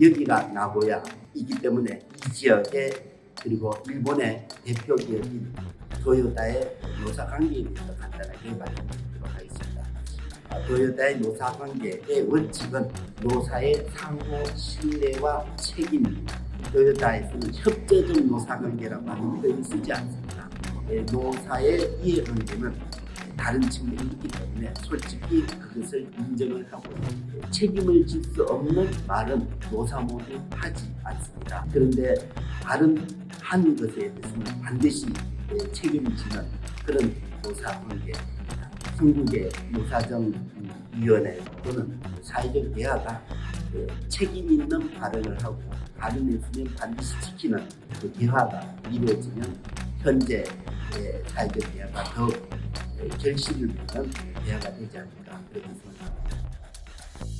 여기가 나고야이기 때문에 이 지역에 그리고 일본의 대표 기업인 도요타의 노사 관계에 대해서 간단하게 말씀드리도록 하겠습니다. 아, 도요타의 노사 관계의 원칙은 노사의 상호 신뢰와 책임입니다. 도요타에서는 협조적 노사 관계라고 하는 표현을 쓰지 않습니다. 예, 노사의 이해관계는 다른 측면이 있기 때문에 솔직히 그것을 인정을 하고 책임을 질 수 없는 말은 노사 모두 하지 않습니다. 그런데 다른 한 것에 대해서는 반드시 예, 책임을 지는 그런 노사 관계입니다. 한국의 노사정 위원회 또는 사회적 대화가 그 책임 있는 발언을 하고 발언했으면 반드시 지키는 그 대화가 이루어지면 현재 의 사회적 대화가 더 결실을 맺는 대화가 되지 않을까 그렇게 생각합니다.